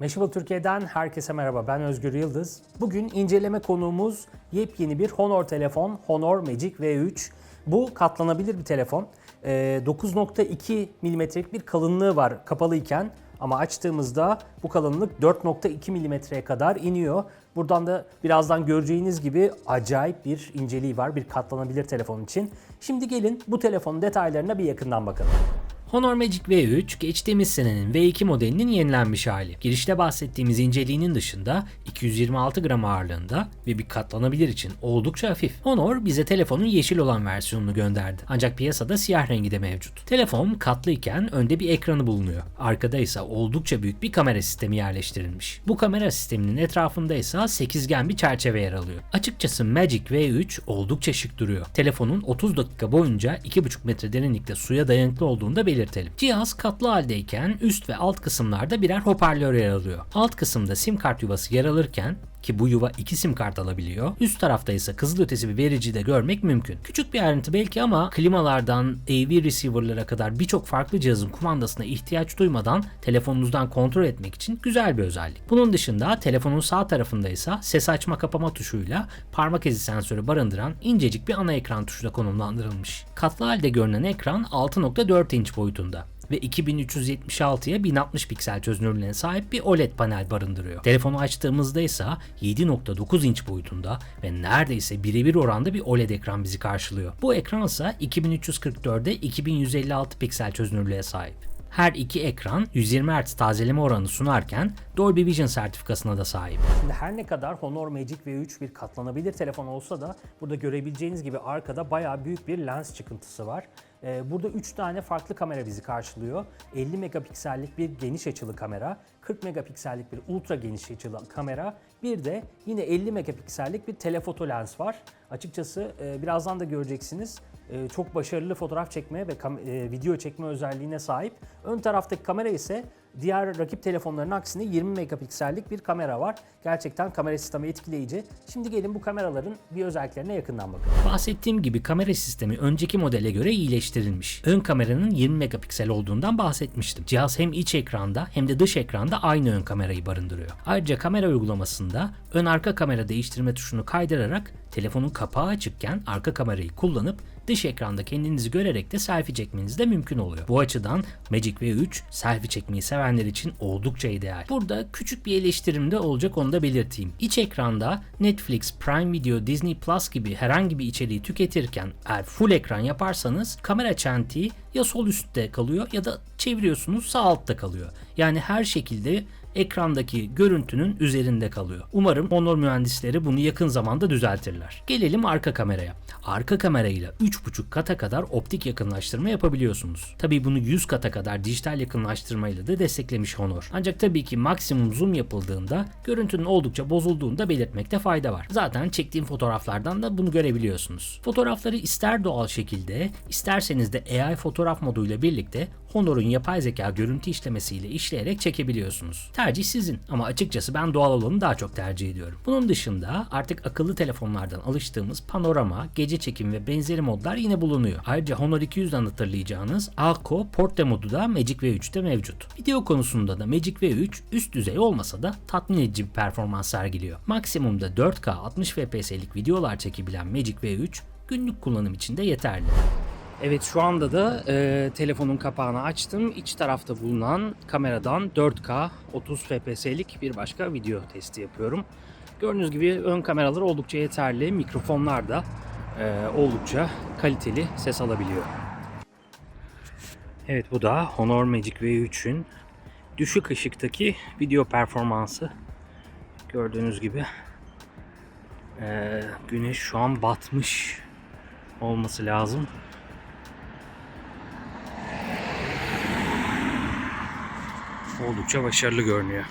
Meşhur Türkiye'den herkese merhaba. Ben Özgür Yıldız. Bugün inceleme konuğumuz yepyeni bir Honor telefon, Honor Magic V3. Bu katlanabilir bir telefon. Ee, 9.2 milimetrelik bir kalınlığı var kapalıyken ama açtığımızda bu kalınlık 4.2 milimetreye kadar iniyor. Buradan da birazdan göreceğiniz gibi acayip bir inceliği var bir katlanabilir telefon için. Şimdi gelin bu telefonun detaylarına bir yakından bakalım. Honor Magic V3 geçtiğimiz senenin V2 modelinin yenilenmiş hali. Girişte bahsettiğimiz inceliğinin dışında 226 gram ağırlığında ve bir katlanabilir için oldukça hafif. Honor bize telefonun yeşil olan versiyonunu gönderdi. Ancak piyasada siyah rengi de mevcut. Telefon katlıyken önde bir ekranı bulunuyor. Arkada ise oldukça büyük bir kamera sistemi yerleştirilmiş. Bu kamera sisteminin etrafında ise sekizgen bir çerçeve yer alıyor. Açıkçası Magic V3 oldukça şık duruyor. Telefonun 30 dakika boyunca 2,5 metre derinlikte suya dayanıklı olduğunu da belirtelim. Cihaz katlı haldeyken üst ve alt kısımlarda birer hoparlör yer alıyor. Alt kısımda sim kart yuvası yer alırken ki bu yuva iki sim kart alabiliyor. Üst tarafta ise kızılötesi bir verici de görmek mümkün. Küçük bir ayrıntı belki ama klimalardan AV receiver'lara kadar birçok farklı cihazın kumandasına ihtiyaç duymadan telefonunuzdan kontrol etmek için güzel bir özellik. Bunun dışında telefonun sağ tarafında ise ses açma kapama tuşuyla parmak izi sensörü barındıran incecik bir ana ekran tuşu da konumlandırılmış. Katlı halde görünen ekran 6.4 inç boyutunda ve 2376'ya 1060 piksel çözünürlüğüne sahip bir OLED panel barındırıyor. Telefonu açtığımızda ise 7.9 inç boyutunda ve neredeyse birebir oranda bir OLED ekran bizi karşılıyor. Bu ekran ise 2344'e 2156 piksel çözünürlüğe sahip. Her iki ekran 120 Hz tazeleme oranı sunarken Dolby Vision sertifikasına da sahip. Şimdi her ne kadar Honor Magic V3 bir katlanabilir telefon olsa da burada görebileceğiniz gibi arkada bayağı büyük bir lens çıkıntısı var. Ee, Burada 3 tane farklı kamera bizi karşılıyor. 50 megapiksellik bir geniş açılı kamera, 40 megapiksellik bir ultra geniş açılı kamera, bir de yine 50 megapiksellik bir telefoto lens var. Açıkçası e, birazdan da göreceksiniz e, çok başarılı fotoğraf çekme ve e, video çekme özelliğine sahip. Ön taraftaki kamera ise diğer rakip telefonların aksine 20 megapiksellik bir kamera var. Gerçekten kamera sistemi etkileyici. Şimdi gelin bu kameraların bir özelliklerine yakından bakalım. Bahsettiğim gibi kamera sistemi önceki modele göre iyileştirilmiş. Ön kameranın 20 megapiksel olduğundan bahsetmiştim. Cihaz hem iç ekranda hem de dış ekranda aynı ön kamerayı barındırıyor. Ayrıca kamera uygulamasında ön arka kamera değiştirme tuşunu kaydırarak telefonun kapağı açıkken arka kamerayı kullanıp dış ekranda kendinizi görerek de selfie çekmeniz de mümkün oluyor. Bu açıdan Magic V3 selfie çekmeyi sevenler için oldukça ideal. Burada küçük bir eleştirim de olacak onu da belirteyim. İç ekranda Netflix, Prime Video, Disney Plus gibi herhangi bir içeriği tüketirken eğer full ekran yaparsanız kamera çentiği ya sol üstte kalıyor ya da çeviriyorsunuz sağ altta kalıyor. Yani her şekilde ekrandaki görüntünün üzerinde kalıyor. Umarım Honor mühendisleri bunu yakın zamanda düzeltirler. Gelelim arka kameraya. Arka kamerayla 3.5 kata kadar optik yakınlaştırma yapabiliyorsunuz. Tabi bunu 100 kata kadar dijital yakınlaştırmayla da desteklemiş Honor. Ancak tabii ki maksimum zoom yapıldığında görüntünün oldukça bozulduğunu da belirtmekte fayda var. Zaten çektiğim fotoğraflardan da bunu görebiliyorsunuz. Fotoğrafları ister doğal şekilde isterseniz de AI fotoğraf moduyla birlikte Honor'un yapay zeka görüntü işlemesiyle işleyerek çekebiliyorsunuz. Tercih sizin ama açıkçası ben doğal olanı daha çok tercih ediyorum. Bunun dışında artık akıllı telefonlardan alıştığımız panorama, gece çekim ve benzeri modlar yine bulunuyor. Ayrıca Honor 200'den hatırlayacağınız Alco Portre modu da Magic V3'te mevcut. Video konusunda da Magic V3 üst düzey olmasa da tatmin edici bir performans sergiliyor. Maksimumda 4K 60 FPS'lik videolar çekebilen Magic V3 günlük kullanım için de yeterli. Evet şu anda da e, telefonun kapağını açtım. İç tarafta bulunan kameradan 4K 30 FPS'lik bir başka video testi yapıyorum. Gördüğünüz gibi ön kameralar oldukça yeterli. Mikrofonlar da e, oldukça kaliteli ses alabiliyor. Evet bu da Honor Magic V3'ün düşük ışıktaki video performansı. Gördüğünüz gibi e, güneş şu an batmış olması lazım. Oldukça başarılı görünüyor.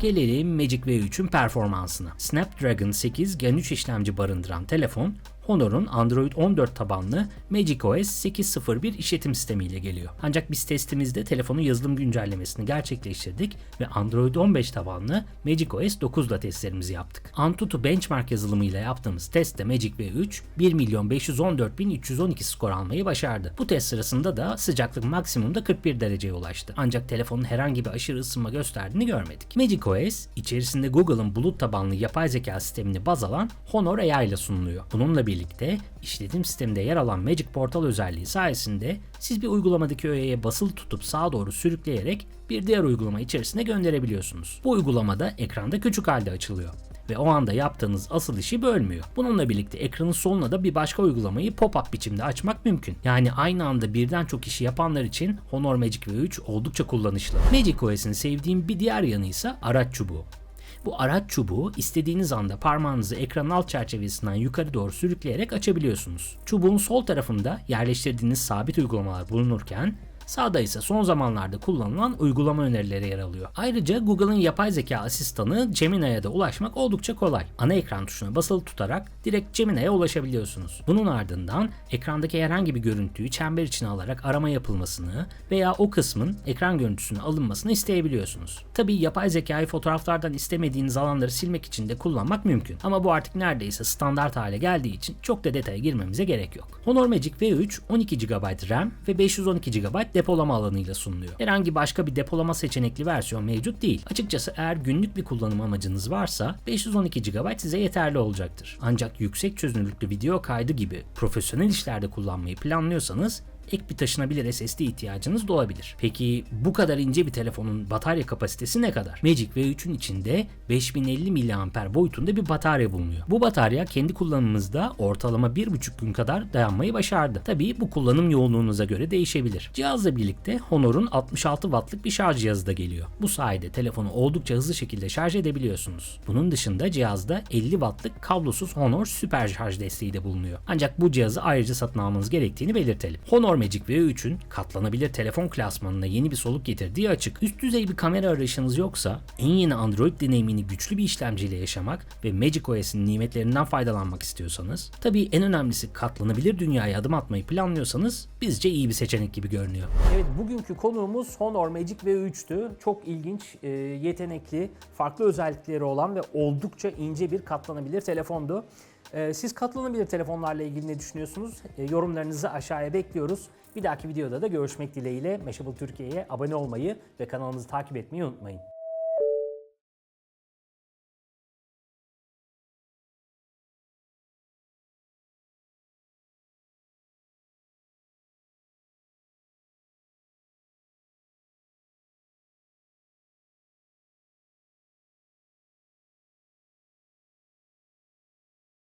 Gelelim Magic V3'ün performansına. Snapdragon 8 Gen 3 işlemci barındıran telefon Honor'un Android 14 tabanlı Magic OS 8.01 işletim sistemiyle geliyor. Ancak biz testimizde telefonun yazılım güncellemesini gerçekleştirdik ve Android 15 tabanlı Magic OS 9 ile testlerimizi yaptık. Antutu Benchmark yazılımıyla yaptığımız testte Magic V3 1 milyon 514 bin 312 skor almayı başardı. Bu test sırasında da sıcaklık maksimumda 41 dereceye ulaştı. Ancak telefonun herhangi bir aşırı ısınma gösterdiğini görmedik. Magic OS içerisinde Google'ın bulut tabanlı yapay zeka sistemini baz alan Honor AI ile sunuluyor. Bununla birlikte işletim sisteminde yer alan Magic Portal özelliği sayesinde siz bir uygulamadaki öğeye basılı tutup sağa doğru sürükleyerek bir diğer uygulama içerisine gönderebiliyorsunuz. Bu uygulamada ekranda küçük halde açılıyor ve o anda yaptığınız asıl işi bölmüyor. Bununla birlikte ekranın soluna da bir başka uygulamayı pop-up biçimde açmak mümkün. Yani aynı anda birden çok işi yapanlar için Honor Magic V3 oldukça kullanışlı. Magic OS'in sevdiğim bir diğer yanı ise araç çubuğu. Bu araç çubuğu istediğiniz anda parmağınızı ekranın alt çerçevesinden yukarı doğru sürükleyerek açabiliyorsunuz. Çubuğun sol tarafında yerleştirdiğiniz sabit uygulamalar bulunurken Sağda ise son zamanlarda kullanılan uygulama önerileri yer alıyor. Ayrıca Google'ın yapay zeka asistanı Gemini'ye de ulaşmak oldukça kolay. Ana ekran tuşuna basılı tutarak direkt Gemini'ye ulaşabiliyorsunuz. Bunun ardından ekrandaki herhangi bir görüntüyü çember içine alarak arama yapılmasını veya o kısmın ekran görüntüsünün alınmasını isteyebiliyorsunuz. Tabi yapay zekayı fotoğraflardan istemediğiniz alanları silmek için de kullanmak mümkün. Ama bu artık neredeyse standart hale geldiği için çok da detaya girmemize gerek yok. Honor Magic V3 12 GB RAM ve 512 GB depolama alanıyla sunuluyor. Herhangi başka bir depolama seçenekli versiyon mevcut değil. Açıkçası eğer günlük bir kullanım amacınız varsa 512 GB size yeterli olacaktır. Ancak yüksek çözünürlüklü video kaydı gibi profesyonel işlerde kullanmayı planlıyorsanız ek bir taşınabilir SSD ihtiyacınız da olabilir. Peki bu kadar ince bir telefonun batarya kapasitesi ne kadar? Magic V3'ün içinde 5050 mAh boyutunda bir batarya bulunuyor. Bu batarya kendi kullanımımızda ortalama 1,5 gün kadar dayanmayı başardı. Tabii bu kullanım yoğunluğunuza göre değişebilir. Cihazla birlikte Honor'un 66 wattlık bir şarj cihazı da geliyor. Bu sayede telefonu oldukça hızlı şekilde şarj edebiliyorsunuz. Bunun dışında cihazda 50 wattlık kablosuz Honor süper şarj desteği de bulunuyor. Ancak bu cihazı ayrıca satın almanız gerektiğini belirtelim. Honor Magic V3'ün katlanabilir telefon klasmanına yeni bir soluk getirdiği açık. Üst düzey bir kamera arayışınız yoksa en yeni Android deneyimini güçlü bir işlemciyle yaşamak ve Magic OS'in nimetlerinden faydalanmak istiyorsanız, tabii en önemlisi katlanabilir dünyaya adım atmayı planlıyorsanız bizce iyi bir seçenek gibi görünüyor. Evet bugünkü konuğumuz Honor Magic V3'tü. Çok ilginç, e, yetenekli, farklı özellikleri olan ve oldukça ince bir katlanabilir telefondu. E, Siz katlanabilir telefonlarla ilgili ne düşünüyorsunuz? E, Yorumlarınızı aşağıya bekliyoruz. Bir dahaki videoda da görüşmek dileğiyle Mashable Türkiye'ye abone olmayı ve kanalımızı takip etmeyi unutmayın.